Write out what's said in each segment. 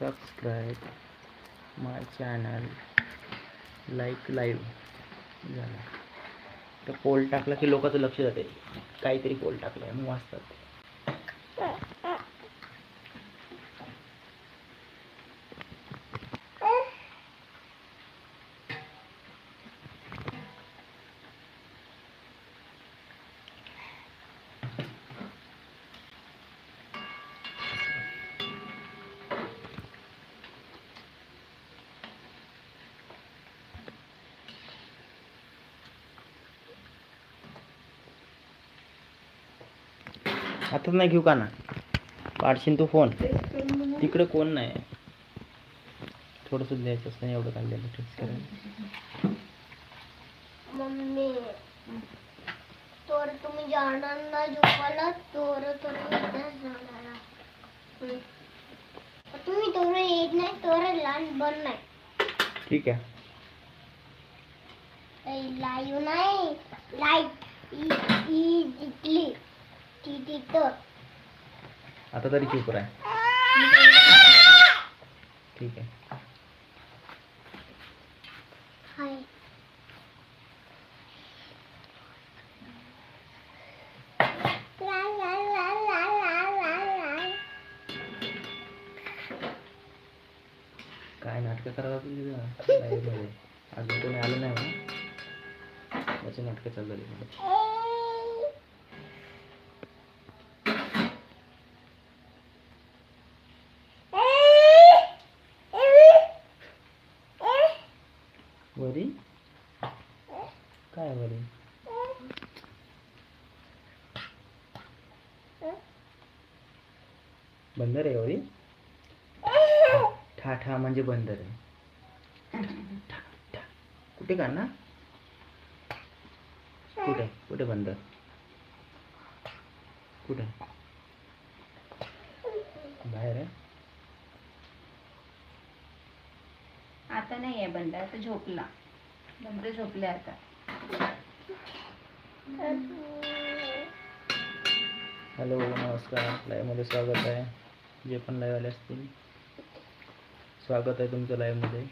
Subscribe my channel like live झालं. तर pole टाकला की लोकांचं लक्ष जाते. काहीतरी पोल टाकलं आहे मग वाचतात आता नाही घेऊ का ना? पाडशील तू फ़ोन. तिकडे कोण नाही. थोडंसं द्यायचं असतं एवढं काढलेलं फिक्स करायला मम्मी तोर तुम्ही जाणार ना झोपायला? तोर तुम्ही इथेच जाणार हम्म. तुम्ही तोर येत नाही तोर लहान बन नाही. ठीक आहे. लाईव्ह नाही. लाईट ती तिथं. आता तरी चूप राह ठीक आहे हाय ला ला ला ला ला ला ला काय नाटकं करायला तुझी मध्ये अजून कोणी आलं नाही म्हणा त्याची नाटकं चालू झाली वरी? काय वरी? बंदर आहे वरी? ठा ठा म्हणजे बंदर आहे. कुठे का ना कुठे? कुठे बंदर? कुठे बाहेर आहे आता नाही आहे बंद आता झोपला. बंद झोपले आता. हॅलो नमस्कार. लाईव्हमध्ये स्वागत आहे. जे पण लाईव्ह आले असतील. स्वागत आहे तुमचं लाईव्हमध्ये.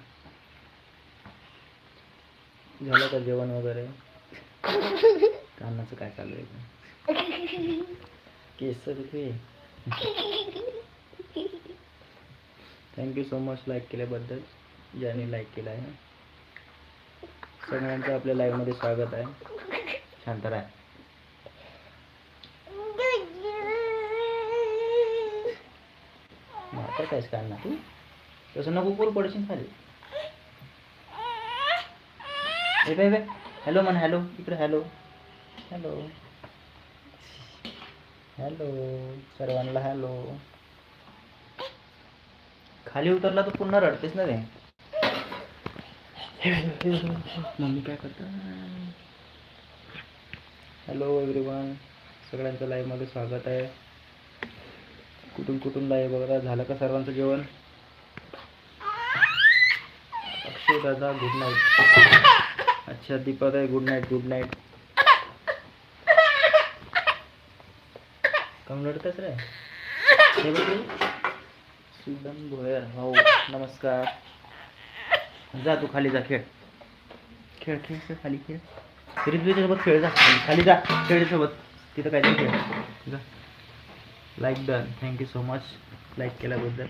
झालं का जेवण वगैरे? कानाचं काय चालू आहे केस तिथे थँक्यू सो मच लाईक केल्याबद्दल. ज्याने लाईक केलं आहे. सगळ्यांचं आपल्या लाईव्हमध्ये स्वागत आहे. शांत राय मारत आहेस का ना तू? तसं नको कोर पडशील खाली. ए बाय बाय हॅलो म्हण हॅलो इकडे हॅलो हॅलो हॅलो सर्वांना हॅलो खाली उतरला तर पुन्हा रडतेस ना रे. मम्मी काय करता? हॅलो एव्हरीवन सगळ्यांचं लाईव्हमध्ये स्वागत आहे. कुठून कुठून लाईव्ह बघा झालं का सर्वांचं जेवण? अक्षय दादा गुड नाईट अच्छा दीपक आहे गुड नाईट गुड नाईट कम लढतच रे. रे. सुदन भोयर. हो नमस्कार. जा तू खाली जा खेळ. खेळ खेळ खेळ खाली खेळ. रिजवीच्या खेळ जा. खाली खाली जा खेळीसोबत. तिथं काय खेळ. जा. Like done thank you so much like केल्याबद्दल.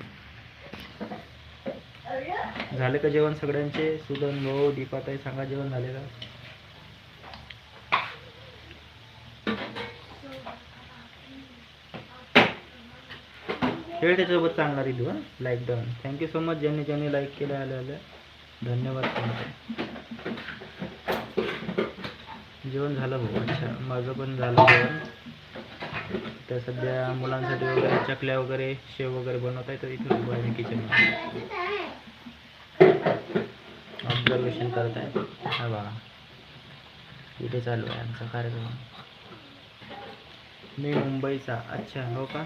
झालं का जेवण सगळ्यांचे? सुदन भाऊ दीपाताई सांगा जेवण झाले का? खेळ त्याच्यासोबत चांगला रिव्ह्यू हां? Like done thank you so much ज्यांनी ज्यांनी लाईक केलं आलं आलं. धन्यवाद तुमचे जेवण झालं भाऊ अच्छा. माझं पण झालं जेवण. तर सध्या मुलांसाठी वगैरे चकल्या वगैरे शेव वगैरे बनवत आहे तर इथे उभं आहे किचन ऑब्झर्वेशन करत आहे. हा बघा. इथे चालू आहे आमचा कार्यक्रम. मी मुंबईचा. अच्छा हो का?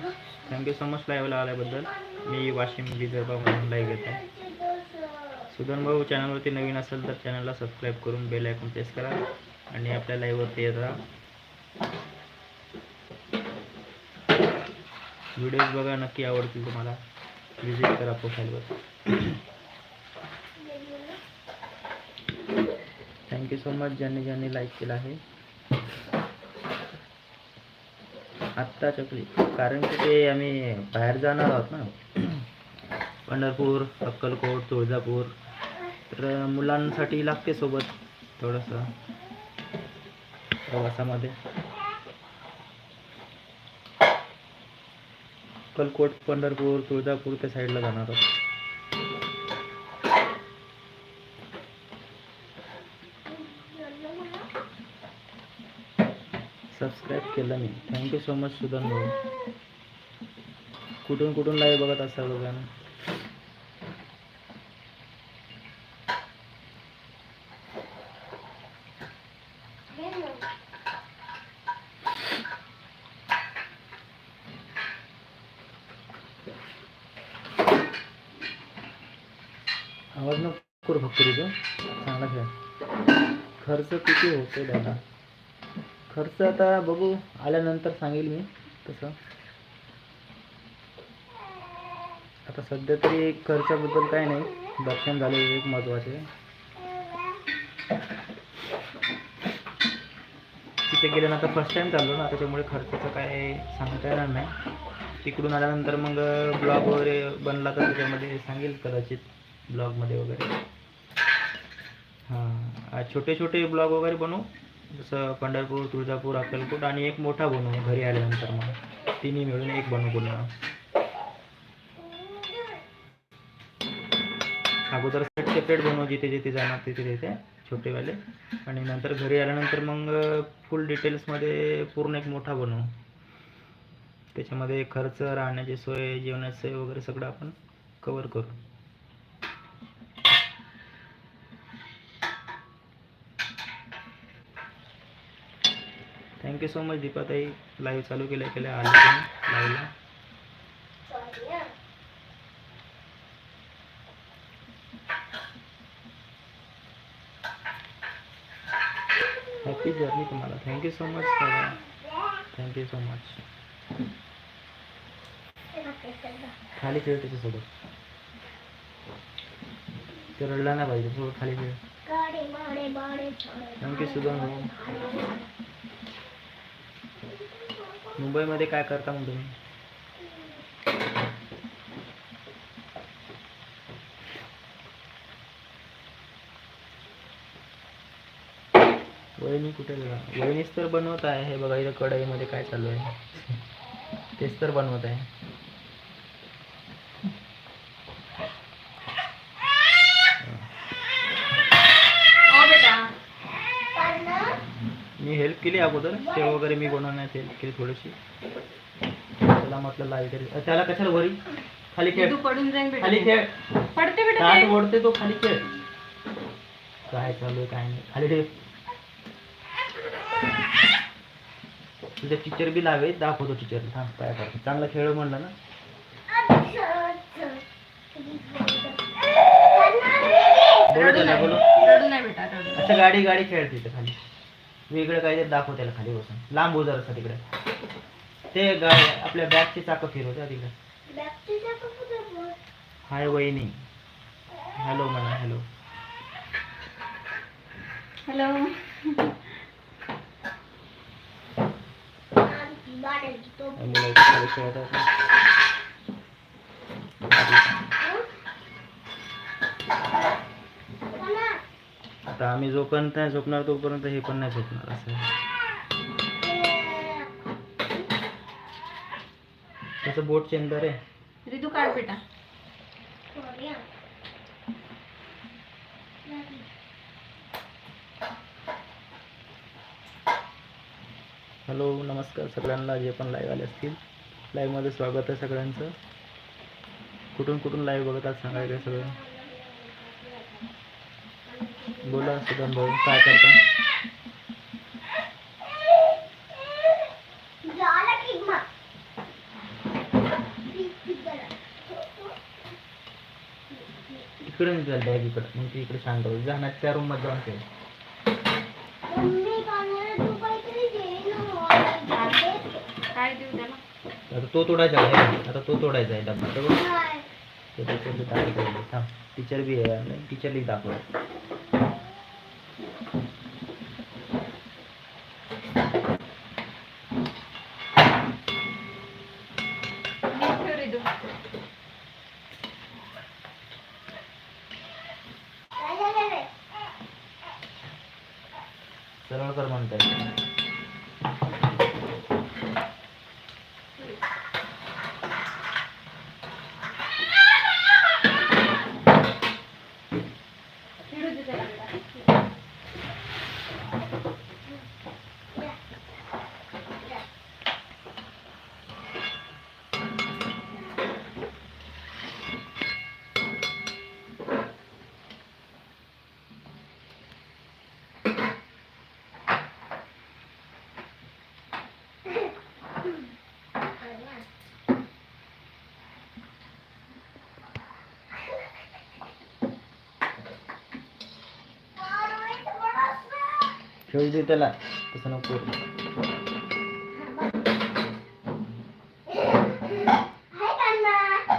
थँक्यू सो मच लाईव्हला आल्याबद्दल. मी वाशिम विदर्भामधून लाईव्ह घेत आहे सुदन भाऊ चॅनलवरती नवीन असेल तर चॅनलला सबस्क्राईब करून बेल आयकॉन प्रेस करा आणि आपल्या लाईव्हवरती येत राहा. व्हिडिओज बघा नक्की आवडतील तुम्हाला. विजिट करा प्रोफाईलवर थँक्यू सो मच ज्यांनी ज्यांनी लाईक केलं आहे. आत्ता चकली कारण की ते आम्ही बाहेर जाणार आहोत ना. पंढरपूर अक्कलकोट तुळजापूर तर मुलांसाठी लागते सोबत. थोडंसं. प्रवासामध्ये. अक्कलकोट पंढरपूर तुळजापूर त्या साईडला जाणार आहोत. सबस्क्राईब केलं मी thank you so much Sudhan भाऊ. कुठून कुठून लाईव्ह बघत असाल लोकांना आवाज नको करू फक्त तुझं चांगला खेळ. खर्च किती होतो दादा? खर्च आता बघू आल्यानंतर सांगेल मी तसं. आता सध्या तरी खर्चाबद्दल काय नाही. दर्शन झाले एक महत्त्वाचे तिथे गेल्यानंतर फर्स्ट टाइम चाललो ना त्याच्यामुळे खर्चाचं काय सांगता येणार नाही. तिकडून आल्यानंतर मग ब्लॉग वगैरे बनला तर त्याच्यामध्ये सांगेल कदाचित. ब्लॉगमध्ये वगैरे. हां छोटे छोटे ब्लॉग वगैरे बनवू. जसं पंढरपूर तुळजापूर अक्कलकोट आणि एक मोठा बनवू घरी आल्यानंतर मग. तिन्ही मिळून एक बनवू पूर्ण अगोदर सेट सेपरेट बनवू जिथे जिथे जाणार तिथे तिथे छोटेवाले. आणि नंतर घरी आल्यानंतर मग फुल डिटेल्समध्ये पूर्ण एक मोठा बनवू. त्याच्यामध्ये खर्च राहण्याची सोय जेवणाची सोय वगैरे सगळं आपण कवर करू. Thank you so much Deepatai. Live चालू केल्या केल्या. आले लाईव्हला हॅपी जर्नी तुम्हाला. थँक्यू सो मच दादा थँक्यू सो मच खाली खेळ त्याच्यासोबत. ते रडला नाही पाहिजे थोडं खाली खेळ. थँक्यू भाऊ मुंबईमध्ये काय करता मग तुम्ही? वहिनी कुठे गेला? वहिनीच तर बनवत आहे. हे बघा इथं कढईमध्ये काय चालू आहे? तेच तर बनवत आहे. केली अगोदर. शेव वगैरे मी बनवण्यात हेल्प केली थोडीशी. त्याला म्हटलं अ, त्याला कशाला वरी? खाली खेळ. तू पडून बेटा. खाली खेळ. पडते बेटा ताट ते. ओढते तो खाली खेळ. काय चालू आहे काय नाही. खाली ठेव. तुझ्या टीचर बी लावे दाखवतो टीचर थांब काय करतो? चांगला खेळ म्हणलं ना. बोलो त्याला नाही. बोलो. रडू नाही बेटा रडू अच्छा गाडी गाडी खेळते तिथे. वेगळं काहीतरी दाखव त्याला खाली बसून. लांब हो जरासं तिकडे. ते गाडी आपल्या बॅगची चाकं फिरवते तिकडे. हाय वहिनी. हॅलो म्हणा हॅलो. हॅलो. खेळत आहेत ना. आता आम्ही जोपर्यंत नाही झोपणार तोपर्यंत हे पण नाही झोपणार असं. त्याचं बोट चेंबर आहे. रिदू काढ बेटा. हॅलो नमस्कार सगळ्यांना. जे पण लाईव्ह आले असतील लाईव्हमध्ये स्वागत आहे सगळ्यांचं. कुठून कुठून लाईव्ह बघत आहात सांगा काय सगळं? बोला सुदान भाऊ काय करता? इकडे जायला बॅग इकडे. मग ती इकडे शांत होईल जाणार त्या रूममध्ये जाऊन खेळ काय देऊ आता तो तोडायचा आहे. आता तो तोडायचा आहे डब्बा. बघ. ते थांब. टीचर बी आहे. दाखव तळवळकर म्हणतात त्याला तसं नको करू. हाय कान्हा.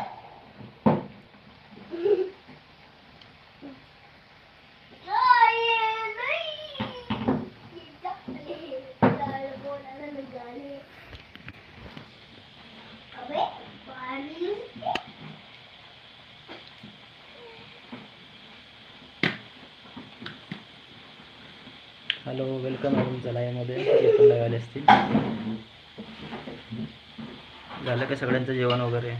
काय नाही. काय बोलायला निघाले. अबे, पाणी. हॅलो वेलकम आहे तुमच्या लाईव्हमध्ये जे पण लाईव्ह आले असतील. झालं का सगळ्यांचं जेवण वगैरे?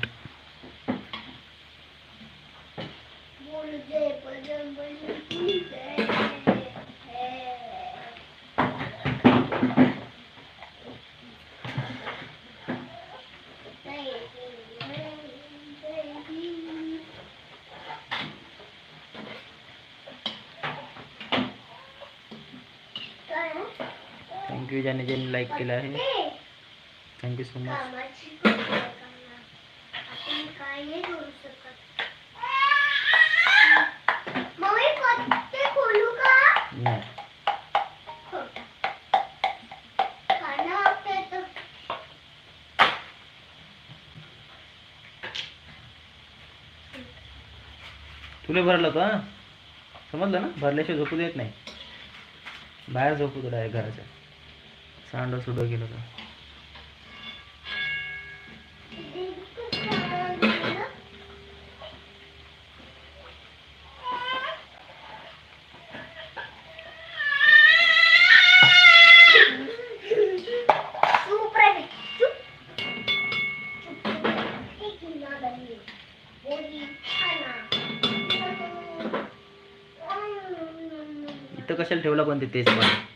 व्हिडिओ ज्याने ज्यांनी लाईक केला आहे. थँक्यू सो मच तुला भरलं होतं समजलं ना? भरल्याशिवाय झोपू देत नाही. बाहेर झोपू तुला घराच्या. सांडा सुद्धा केलं का इथं कशाला ठेवला पण ते तेच पाणी?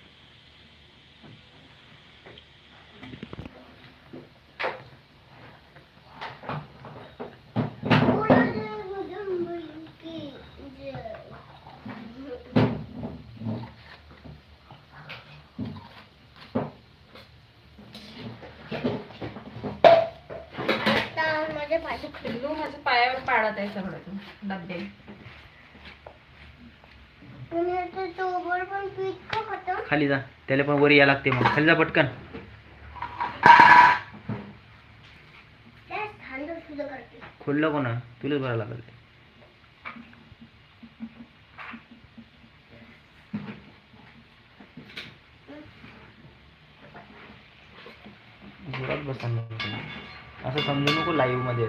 त्याला पण वर या लागते मग खाली जा पटकन. खुललं कोणा? तुलाच भरावं लागल जोरात बसा असं समजू नको लाईव्हमध्ये.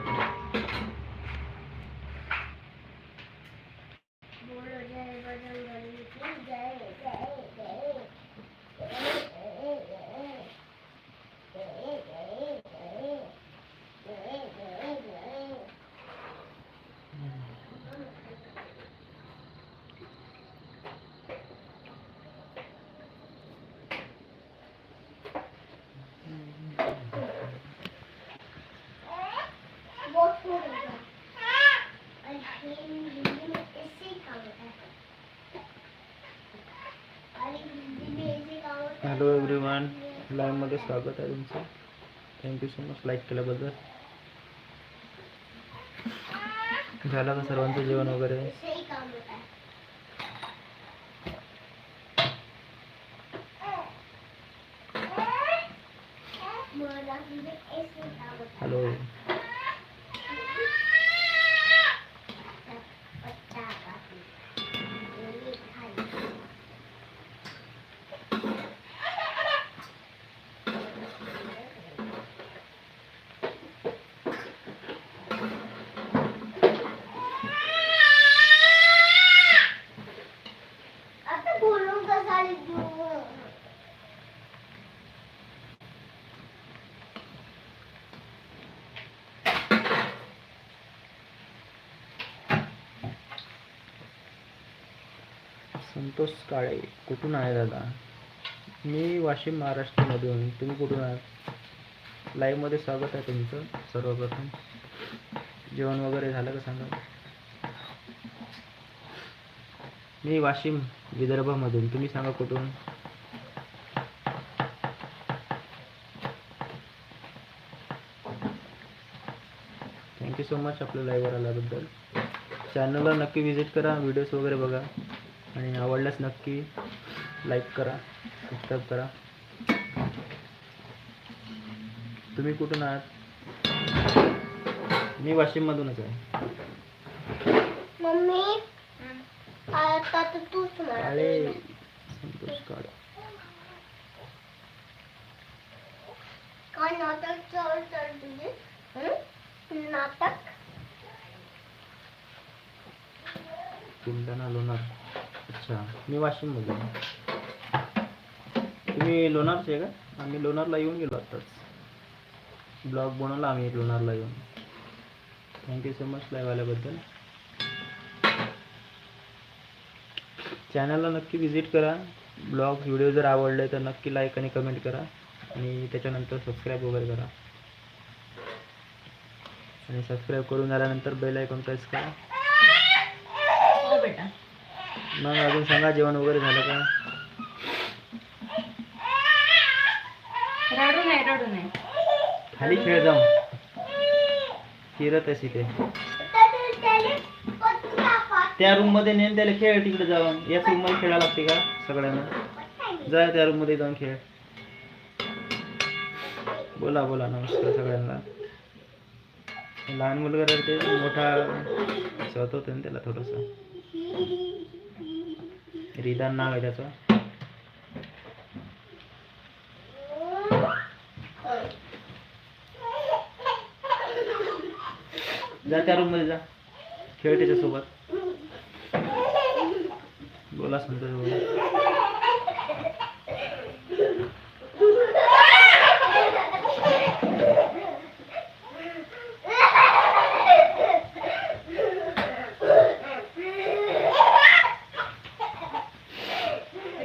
Thank you so much like केल्याबद्दल. झालं का सर्वांचं जेवण वगैरे? संतोष काळे कुठून आहे दादा? मी वाशिम महाराष्ट्रामधून. तुम्ही कुठून आहात? लाईव्हमध्ये स्वागत आहे तुमचं सर्वप्रथम. जेवण वगैरे झालं का सांगा? मी वाशिम विदर्भामधून. तुम्ही सांगा कुठून? थँक्यू सो मच आपल्या लाईव्हवर आल्याबद्दल. चॅनलला नक्की व्हिजिट करा व्हिडिओज वगैरे बघा. आणि आवडल्यास नक्की लाईक करा सबस्क्राईब करा. तुम्ही कुठून आहात? मी वाशिममधूनच आहे. मम्मी आता तूच काळे संतोष काळे काय नाटक तुझे? हं? नाटक? बुलढाणा लोणार. अच्छा. मी वाशिममध्ये आहे. तुम्ही लोणारचे आहे का? आम्ही लोणारला येऊन गेलो आत्ताच ब्लॉग बनवला आम्ही लोणारला येऊन. थँक्यू सो मच लाईव्ह आल्याबद्दल. चॅनलला नक्की व्हिजिट करा. ब्लॉग व्हिडिओ जर आवडले तर नक्की लाईक आणि कमेंट करा. आणि त्याच्यानंतर सबस्क्राईब वगैरे करा. आणि सबस्क्राईब करून झाल्यानंतर बेल आयकॉन प्रेस करा. मग अजून सांगा जेवण वगैरे झालं का? रडू नाही रडू नाही खाली खेळ जाऊ फिरत अशी ते. त्या रूममध्ये नेन त्याला खेळ तिकडे जाऊन. याच रूममध्ये खेळायला लागते का सगळ्यांना? जा त्या रूममध्ये जाऊन खेळ. बोला बोला नमस्कार सगळ्यांना. लहान मुलगा रडते मोठा स्वत होते ना त्याला थोडस. रिदान नाव आहे त्याचं. जा त्या रूममध्ये जा. खेळ त्याच्यासोबत. बोला संतोष बोला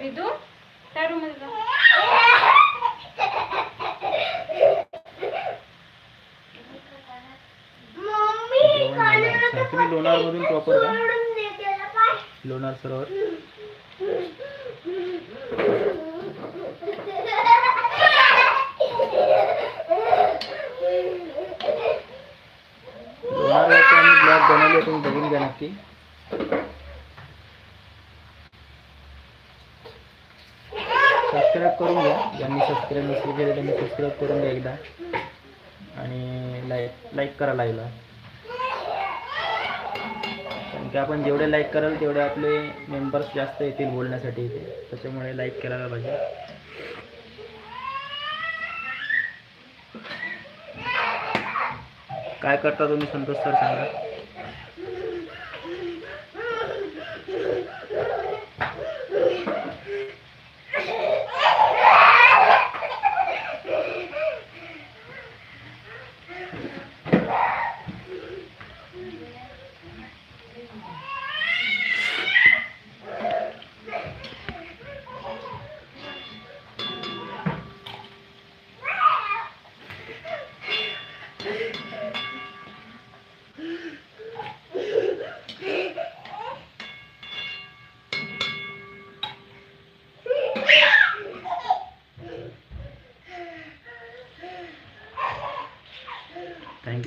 रिदू त्या रूममध्ये जा मम्मी जेवण झालं. अच्छा तुम्ही लोणार मधून प्रॉपर का? लोणार सरोवर. लोणारवरती आम्ही ब्लॉग बनवले तुम्ही बघून घ्या नक्की. सबस्क्राईब करून घ्या. ज्यांनी सबस्क्राईब नसेल केले त्यांनी सबस्क्राईब करून घ्या एकदा. आणि लाईक लाईक करा लाईव्हला कारण की आपण जेवढे लाईक कराल तेवढे आपले मेंबर्स जास्त येतील बोलण्यासाठी इथे. त्याच्यामुळे लाईक करायला पाहिजे. काय करता तुम्ही संतोष सर सांगा.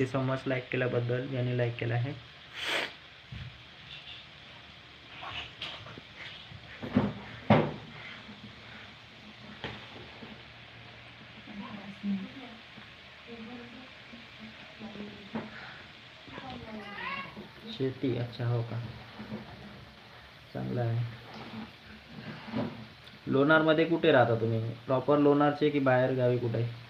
यू सो मच लाईक केल्याबद्दल यांनी लाईक केलं आहे. शेती अच्छा हो का? चांगलं आहे. लोणारमध्ये कुठे राहता तुम्ही? प्रॉपर लोणारचे की बाहेर गावी कुठे?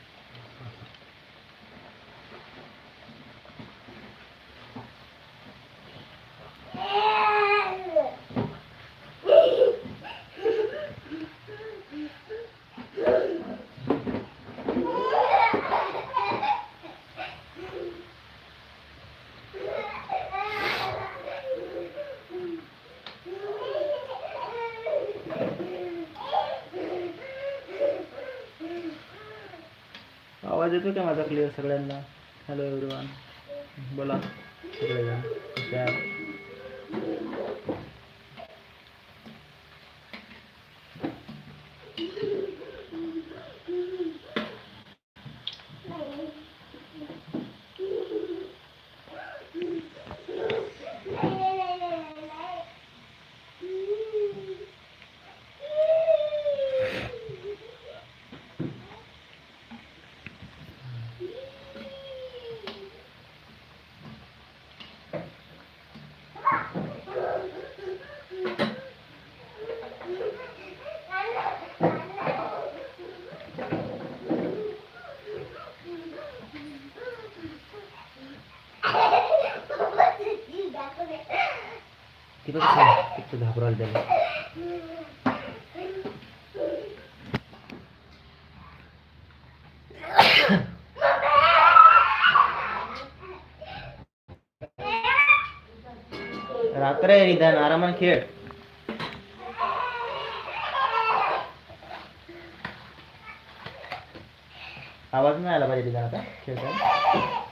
सगळ्यांना. हॅलो एव्हरीवन बोला. सगळेजण. कसे आहात ती बघ किती घाबरायला त्याला रात्र आहे निदान आरामान खेळ आवाज नाही आला पाहिजे निदान आता खेळताना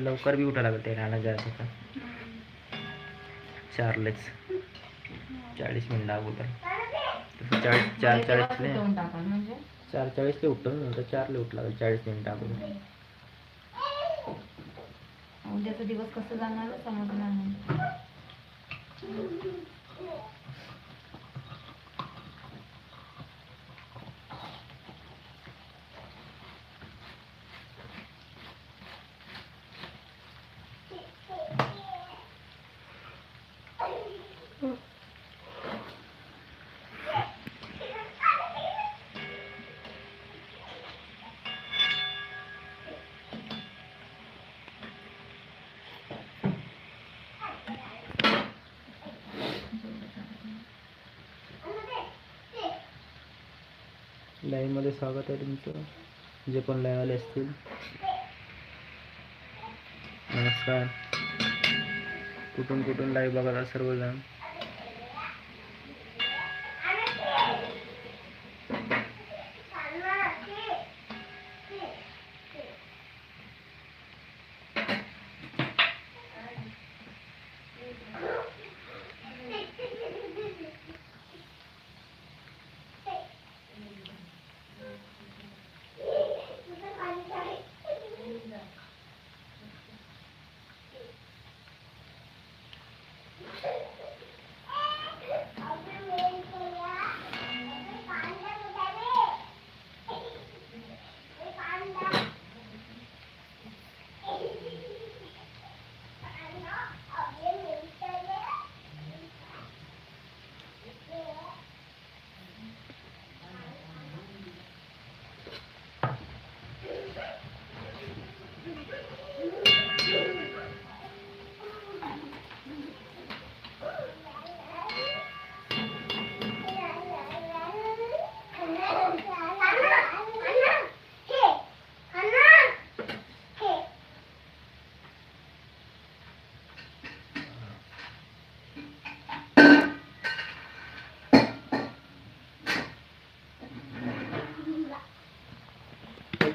इथे लवकर बी उठा लागेल ते राहणार जायचं का चारलेच. चाळीस मिनिटं अगोदर. तसं चाळीस चार चाळीसले म्हणजे. चार चाळीसले उठतो नंतर चारले उठ लागेल चाळीस मिनिटं अगोदर. उद्याचा दिवस कसं जाणार समजणार लाईनमध्ये स्वागत आहे तुमचं. जे पण लाईवाले आले असतील. नमस्कार. कुठून कुठून लाईव्ह बघायला सर्वजण?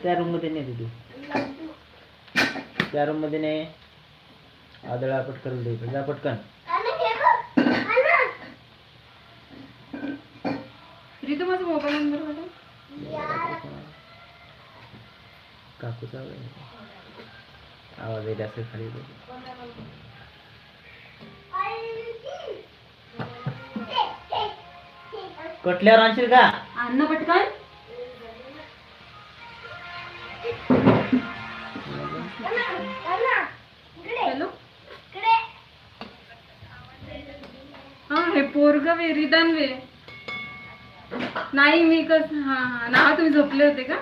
त्या रूममध्ये नाही तू त्या रूममध्ये नाही. आदळा पटकन द्यायचं जा पटकन. माझा मोबाईल नंबर काकूचा. आवाज येईल असेल खाली. कटल्यावर आणशील का? अन्न पटकन. हा वे पोरग वे नाही मी कस हा हा. ना तुम्ही झोपले होते का?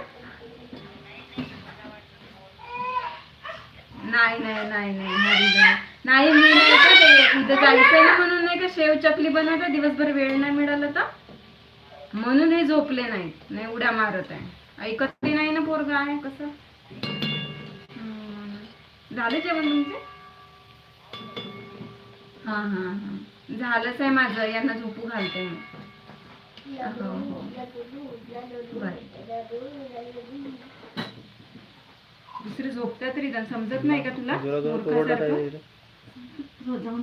नाही नाही नाही नाही नाही मी नाही का ते इथं जायचं ना म्हणून नाही का शेव चकली बनवता दिवसभर वेळ नाही मिळाला तर? म्हणून हे झोपले नाहीत नाही उड्या मारत आहे. ऐकत नाही ना पोरग आहे कसं? झालं जेवण तुमचे? हा हा हा. झालंच आहे माझं यांना झोपू घालते मी. हो, हो. दुसरे झोपत्या तरी जाण समजत नाही का तुला? हो, जाऊन.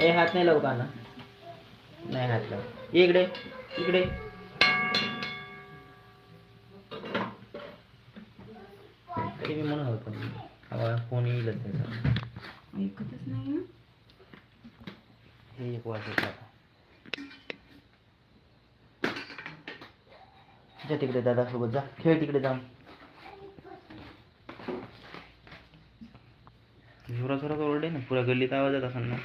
ए हात नाही लावू का ना नाही ये इकडे इकडे. ते मी म्हणून होतो हवा फोन येईलच त्याचा. ऐकतच नाही ना. हे एक वाजत जा तिकडे दादा सोबत जा. खेळ तिकडे जाऊन. जोरा जोरात ओरडे ना पुऱ्या गल्लीत आवाज येत असेल ना.